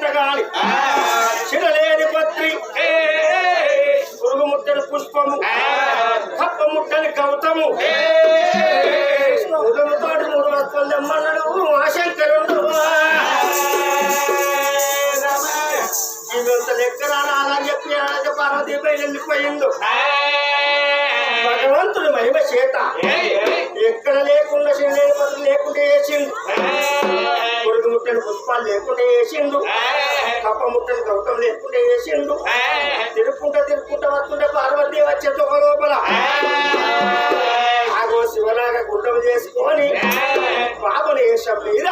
నీకు ఫలమిత్తగాలి చిరలేని పత్రి. పురుగు ముట్టని పుష్పము. కప్ప ముట్టని కవతము ఉదముతోటి మూడు వస్తువులు తెమ్మన్నాడు. ఆశంకరుడు ఈమె లెక్క రాలని చెప్పి ఆడ పార్వతీపై వెళ్ళిపోయిండు భగవంతుడు మహిమ చేత. ఎక్కడ లేకుండా చిరలేని పత్రి లేకుండా వేసిండు పురుగు ముట్టని పుష్పాలు లేకుండా వేసిండు కప్ప ముట్టని గౌతం లేకుండా వేసిండు తిరుక్కుంటా తిరుక్కుంటా వస్తుంటే పార్వతీ వచ్చే తొగ లోపల. ఆగో శివలాగా గుడ్డలు చేసుకొని బాబుని వేషం మీద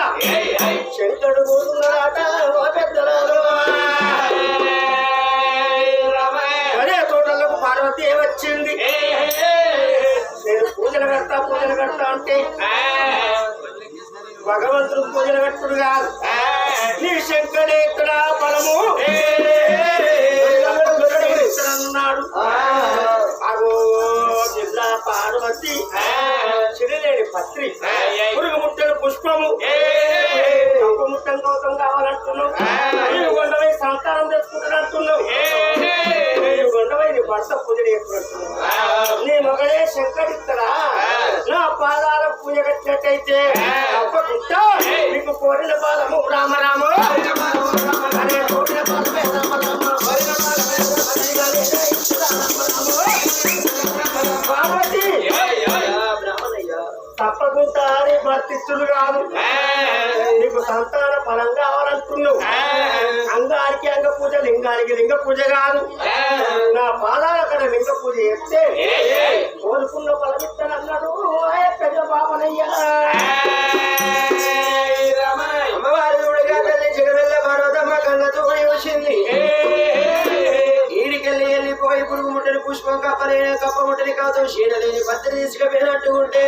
శంకరుడు కూర్చున్నాడట ఓ పెద్దలలో పూజలు అంటే భగవంతుడు పూజలు కట్టుడు కాదు నీ శంకరే ఇక్కడ బలము అన్నాడు అగో జిల్లా పార్వతి. చిరలేని పత్రి. పురుగు ముట్టని పుష్పము. ముట్టని గౌతం కావాలంటున్నావు. సంతానం తెచ్చుకుంటానంటున్నావు నీవు కొండవై నీ భర్త పూజ చేసుకుంటున్నావు నీ మగడే శంకరిస్తారా నా పాదాల పూజ కట్టినట్టయితే తప్పకుండా నీకు కోరిన పాదము రామ రామ తప్పకుండా నీ భర్తిస్తుడు కాదు నీకు సంతాన ఫలం కావాలంటున్నావు అంగానికి అంగ పూజ లింగానికి లింగ పూజ కాదు. నా పాదాల అక్కడ లింగ పూజ చేస్తే కోరుకున్న ఫలం ఇస్తానన్నాడు ఆ పెద్ద బాబనయ్యా అమ్మవారి జగవెల్ల పర్వతమ్మ కళ్ళతో వచ్చింది. పుష్పం కప్పలేని కప్ప ముట్టని కాదు. చీడలేని పత్రి తీసుకుపోయినట్టు ఉంటే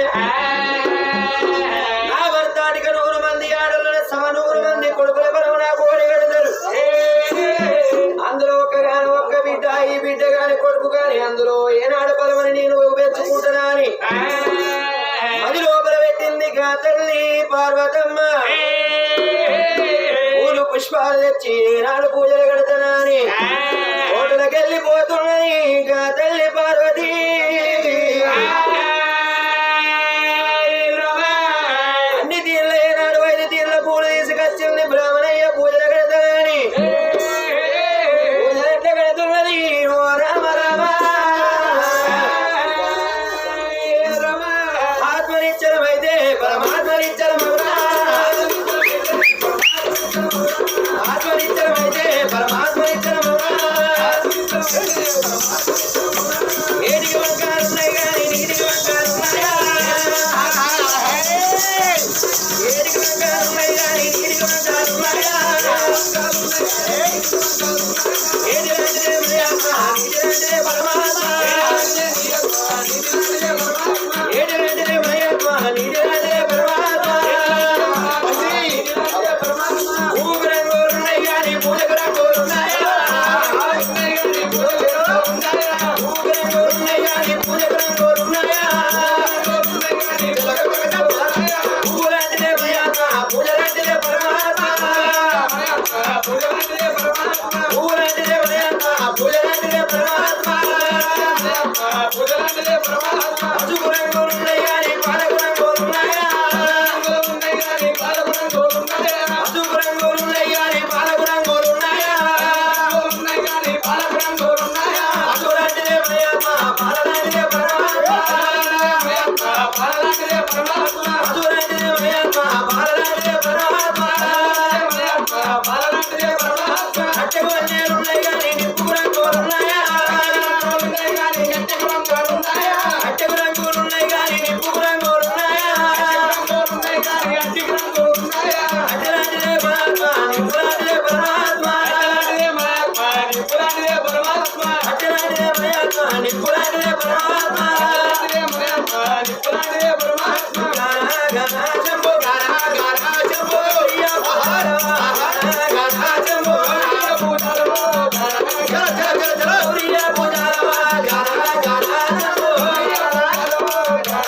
నా భర్తాడిక నూరు మంది ఆడలను సమ నూరు మంది కొడుకుల బలం నా కోడి కడతారు అందులో ఒక గాని ఒక్క బిడ్డ ఈ బిడ్డ గాని కొడుకు గాని అందులో ఏనాడు బలమని నేను పెంచుకుంటున్నా అని అది లోపల పెట్టింది గా తల్లి పార్వతమ్మ. పూలు పుష్పాలు తెచ్చి నాడు పూజ పరమాత్మ. పసుపు రంగులున్నాయి గాని పాలకు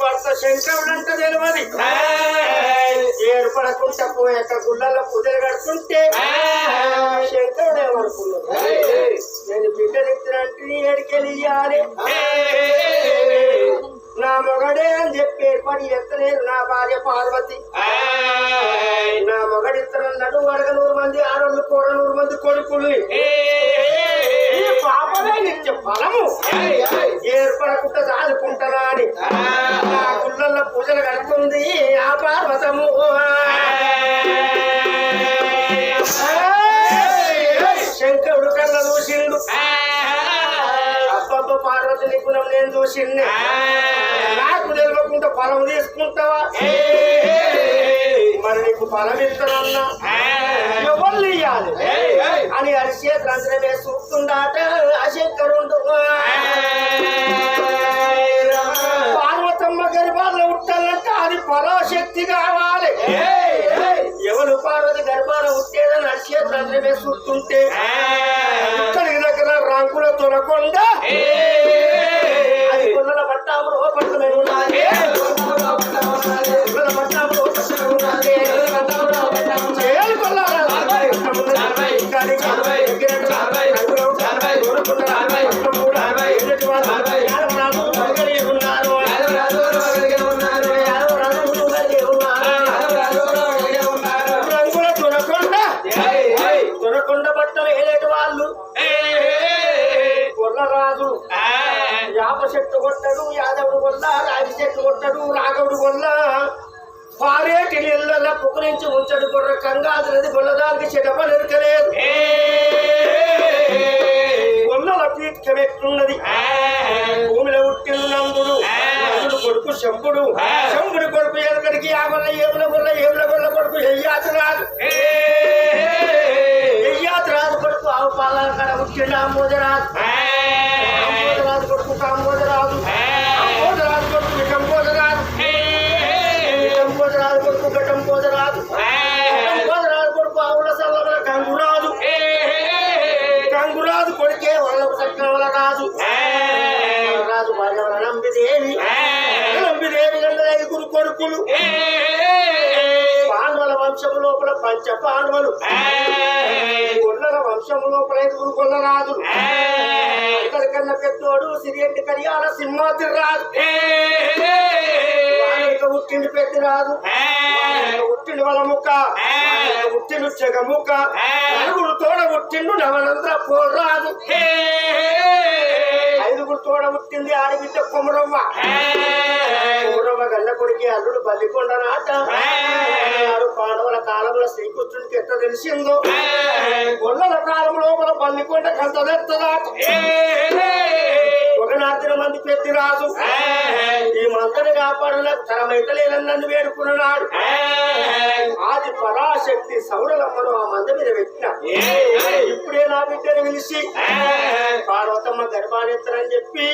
భర్త శంకరుడంటే తెలియదు. ఏర్పడకుండా పోయాక గుళ్ళలో పూజలు కడుతుంటే శంకరుడు ఏమనుకున్నాడు నేను బిడ్డనిచ్చినట్టు నీ ఇయ్యాలి నా మొగడే అని చెప్పి ఏర్పడి ఎత్తలేదు నా భార్య పార్వతి. నా మొగడిత్తనన్నాడు వడగనూరు మంది ఆరు వందల కోడనూరు మంది కొడుకులు. ఈ పాపమే నిత్య ఫలము? ఏర్పడకుండా దాదుకుంటారా అని. నా గుళ్ళల్లో పూజలు కడుతుంది ఆ పార్వతము. శంకరుడు కళ్ళ చూసిండు అబ్బబ్బ పార్వతి నిపుణం నేను చూసిండే నాకు నిలవకుండా ఫలం తీసుకుంటావా? మరి నీకు ఫలం ఇస్తానన్నా ఎవరు ఇయ్యాలి అని అరిసే తంత్రమే చూస్తుండాట అశంకరుడు పార్వతమ్మ గర్భాల్లో ఉంటానంటే అది పరాశక్తి కావాలి. ఎవరు పార్వతి గర్భాల ఉట్టేదని అరిసే తంత్రమే చూస్తుంటే యాప చెట్టు కొట్టడు యాదవుడు కొల్ల రాగి చెట్టు కొట్టడు రాఘవుడు కొల్ల పారేటి నీళ్ళ పుకరించి ఉంచడు గొర్ర కంగాదులది గొల్లదానికి చెడప నిరకలేదు గొల్లల పీఠం ఎట్లున్నది భూమిలో పుట్టిన నందుడు కొడుకు శంభుడు. శంభుడు కొడుకు ఎనకడికి ఆ గొల్ల ఏముల గొల్ల ఏముల గొల్ల కొడుకు ఎయ్యాతి రాదు ఎయ్యాతి రాదు కొడుకు ఆవు పాల కడ పుట్టిన మోజరాజు కాంబోజరాజు కొడుకు కాంబోజరాజు కాంబోజరాజు కొడుకు విటంబోజరాజు విటంబోజరాజు కొడుకు ఘటంబోజరాజు ఘటంబోజరాజు కొడుకు ఆవుల సల్లల గంగురాజు గంగురాజు కొడుకే వల్లపు చక్రవల రాజు రాజు భార్య నంబిదేవి నంబిదేవి గంట ఐదుగురు కొడుకులు పాండవుల వంశం లోపల పంచ పాండవులు గొల్లల వంశము లోపల ఐదుగురు గొల్లరాజు కన్నా పెద్ద సిరియంటి కరియాల సింహాద్రి వాడిక ఉట్టిండి పెద్ద రాజు ఉట్టిండి వాళ్ళ ముక్క ఉట్టిండు చెగ ముక్క నలుగురు తోడ ఉట్టిండు నవనంద్ర పోరాదు ఐదుగురు తోడ ఉట్టింది ఆడబిడ్డ కొమరవ్వ. కొమరవ్వ గల్ల కొడికి అల్లుడు బల్లికొండ నాట నాడు పాండవుల కాలంలో శ్రీకృష్ణుడికి ఎంత తెలిసిందో? గొల్లల కాలం లోపల బల్లికొండ కంత తెత్తదాట. ఒక నాటిన మంది పెద్ద రాజు. మంత్రిని కాపాడన తరమైతే లేదని నన్ను వేడుకున్నాడు ఆది పరాశక్తి సౌరలమ్మను ఆ మంద మీద పెట్టిన ఇప్పుడే నా బిడ్డని పిలిచి పార్వతమ్మ గర్భానెత్తరని చెప్పి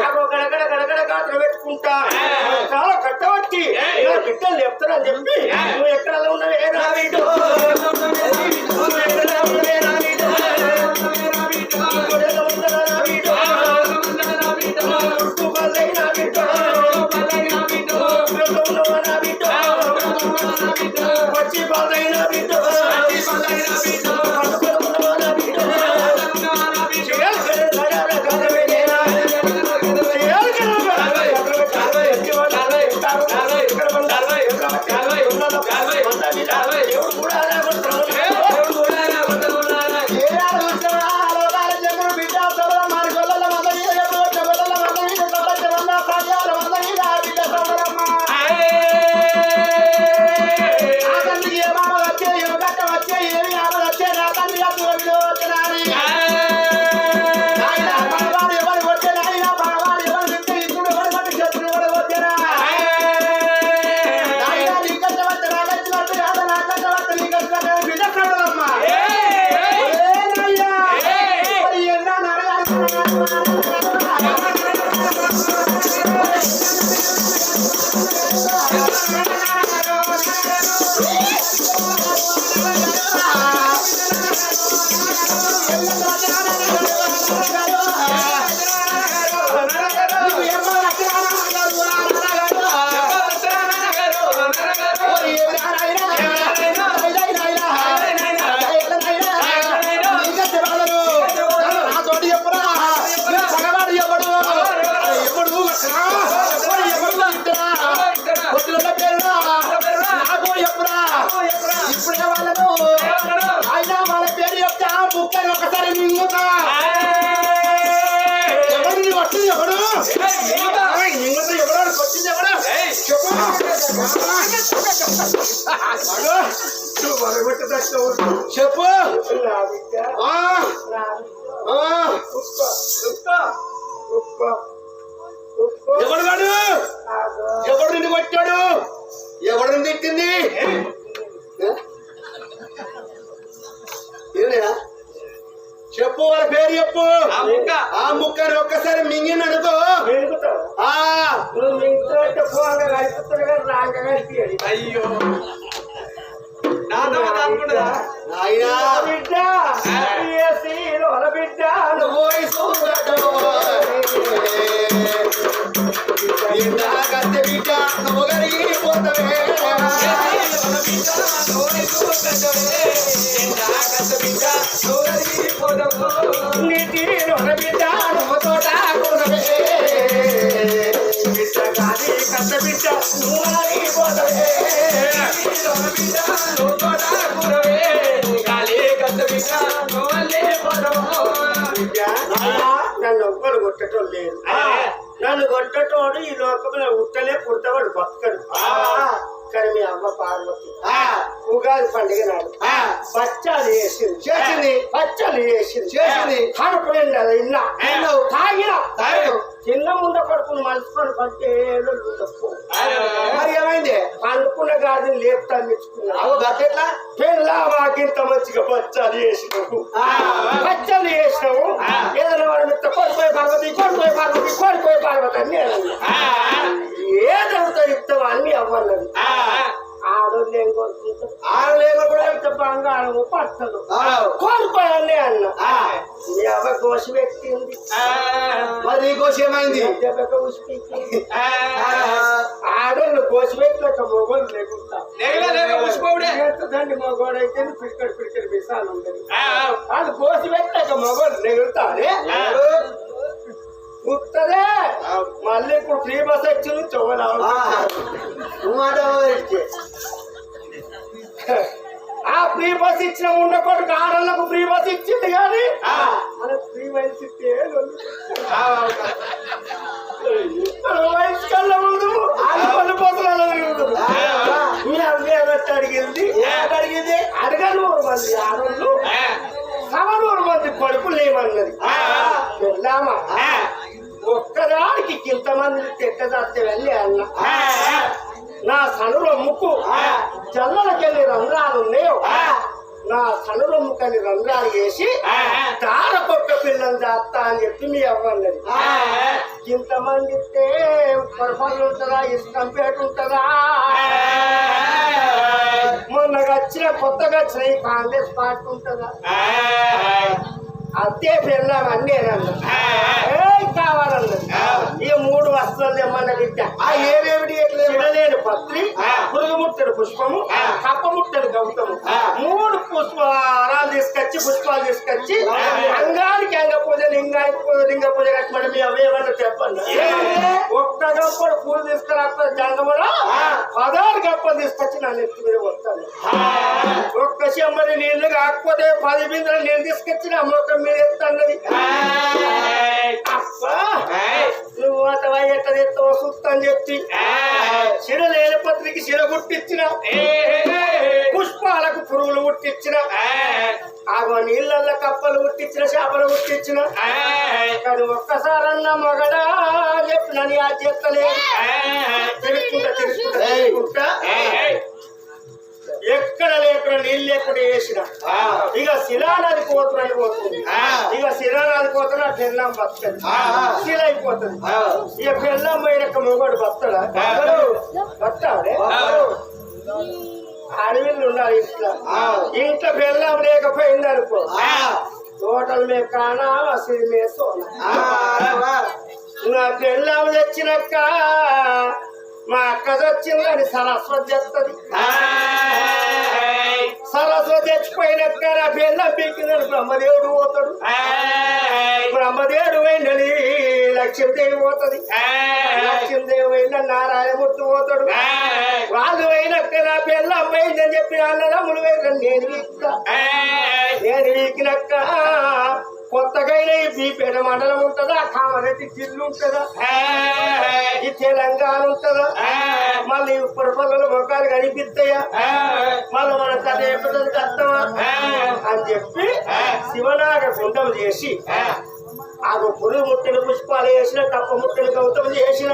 నాకు గడగడ గడగడ గాత్ర పెట్టుకుంటా చాలా కట్టబట్టి నా బిడ్డలు చెప్తారని చెప్పి నువ్వు ఎక్కడ ఉన్నవే నా బిడ్డ నువ్వు ఎక్కడ ఉన్నవే ముక్కని ఒకసారి మింగుతా ఎవరు నీ వచ్చింది ఎవడు మింగుతా ఎవడు వచ్చింది ఎవడు చెప్పు. ఎవడు వాడు? ఆగో. ఎవడు నిన్ను కొట్టాడు? ఎవడు నిన్ను తిట్టింది? ఏమిరా చెప్పు వాళ్ళ పేరు చెప్పు. ఆ ముక్క. ఆ ముక్కని ఒక్కసారి మింగిన అనుకో అయ్యో. బిడ్డ నువ్వు పోయి నన్ను ఒక్కడు కొట్టటం లేదు నన్ను కొట్టటోడు ఈ లోకంలో ఉట్టలే పుట్టవాడు బతకడు. కానీ మీ అమ్మ పార్వతి. ఉగాది పండుగ నాడు. ఆ, బచ్చాలు చేసింది. చేసింది. బచ్చాలు చేసింది. చేసింది. కడుపు నిండా ఇన్నా. తాగిన. చిన్న కడుపును మలుచుకొని పట్టే తప్పు మరి ఏమైంది? పండుకున్న గాదిని లేపుతా మెచ్చుకున్నా. పెళ్ళా మాకింత మంచిగా బచ్చాలు చేసినావు. బచ్చాలు చేసినావు. ఏదైనా వాడు మిత్త కోడిపోయి పార్వతి కోడిపోయి పార్వతి కోడిపోయి పార్వతి అని అన్నా. ఏదంతా ఇస్తావు అన్ని అవ్వన్నది ఆడోళ్ళు ఏం కోరుకుంటారు? ఆడలేమో కూడా ఎంత బంగారం పట్టదు. కోల్పోయాలి అన్న. మీ అవ్వ కోసి పెట్టింది. మరి నీకోసం ఏమైంది? ఆడోళ్ళు కోసి పెట్టినాక మొగోళ్ళు లేకుండా. ఎంతదండి మగోడు అయితే పిడికడు పిడికడు మిసాలు ఉండదు వాళ్ళు కోసి పెట్టాక మొగోళ్ళు నెగులుతారే ఉత్తరే మళ్ళీ ఇప్పుడు ఫ్రీ బస్ చెవులు నువ్వు? ఆ. ఫ్రీ బస్ ఇచ్చిన ఉండకూడదు ఆడళ్ళకు ఫ్రీ బస్ ఇచ్చింది కానీ మనకు ఫ్రీ బస్ ఇస్తే వయసు ముందు ఆడవాళ్ళు. మీ ఏమట్టి అడిగింది? అడిగింది? అడగనూరు మంది ఆడవాళ్ళు సవనూరు మంది కొడుకులు లేమన్నది వెళ్ళామా ఒక్కదానికి ఇంతమంది తిట్టదాస్తే వెళ్ళి అన్న. నా సనుల ముక్కు జల్లలకెళ్ళి రంధ్రాలు ఉన్నాయో నా సనుల ముక్కని రంధ్రాలు వేసి దార కొక్క పిల్లని దాస్తా అని చెప్పి మీ అవ్వన్నది ఇంతమంది ఇస్తే ఉంటుందా? ఇసుకంపేట ఉంటుందా? మొన్న వచ్చిన కొత్తగా వచ్చిన ఈ కాంగ్రెస్ పార్టీ ఉంటుందా? అంతే పిల్లం అన్నీ కావాలన్నది ఈ మూడు వస్తువులు ఏమన్నా బిడ్డ ఆ ఎట్లేమి? చిడలేని పత్రి పురుగు ముట్టడు పుష్పము కప్ప ముట్టడు గౌతము. మూడు పుష్పాలు తీసుకొచ్చి పుష్పాలు తీసుకొచ్చి అంగానికి అంగ పూజ లింగానికి పూజ లింగ పూజ కట్టమని మీ అవేమన్నా చెప్పండి. ఒక్క గప్పడు పూలు తీసుకురాకపోతే జంగములో పదహారు గప్పలు తీసుకొచ్చి నా నెత్తి మీద వస్తాను ఒక్క చెమ్మని నీళ్ళు కాకపోతే పది బిందెలు నీళ్ళు తీసుకొచ్చి నా మొత్తం మీద ఎత్తన్నది అతవా ఎట్ట తెస్తావో సుత్తని చెప్పి శిర లేని పత్రికి శిర గుట్టించిన పుష్పాలకు పురుగులు గుట్టించిన ఆగో నీళ్ళల్లో కప్పలు గుట్టించిన చేపలు గుట్టించిన కానీ ఒక్కసారన్నా మగడా చెప్పిన నీ ఆ చేస్తలేదు తిరుగుకుంటా తిరుగుకుంటా ఎక్కడ లేకుండా నీళ్ళు లేకుండా వేసిన. ఇక శిలానాది పోతున్నది పోతుంది. ఇక శిలానాది పోతున్నా బెల్లం బతుంది శిల అయిపోతుంది. ఇక బెల్లం పోయినక్క మొగడు బస్తాడా బస్తాడే అడవిలో ఉండాలి ఇంట్లో. ఇంట్లో బెల్లం లేకపోయింది అనుకో. తోటల మీద కానా అసలు మీద సోనా. నా బెల్లం తెచ్చినాక మా అక్క వచ్చిందని సరస్వతి చెప్తుంది సరస్వతి చచ్చిపోయినాక నా బెల్లం పీకిందని బ్రహ్మదేవుడు పోతాడు బ్రహ్మదేవుడు పోయిందని లక్ష్మీదేవి పోతుంది లక్ష్మీదేవి పోయిందని నారాయణమూర్తి పోతాడు వాళ్ళు పోయినాక నా బెల్లం తప్పైందని చెప్పి అన్నదమ్ములు వేరు నేను వీక్తా. నేను వీకినక్క కొత్తగైన ఈ బీపేట మండలం ఉంటుందా? కామారెడ్డి జిల్లు ఉంటుందా? ఈ తెలంగాణ ఉంటుందా? మళ్ళీ ఉప్పటి పనులు మొక్కలు కనిపిస్తాయా? మళ్ళీ మన కథ ఎప్పుడు కష్టమా అని చెప్పి శివనాగ గుండం చేసి ఆ పురుగు ముట్టెలు పుష్పాలు వేసిన తప్ప ముట్టెలు గౌతము చేసిన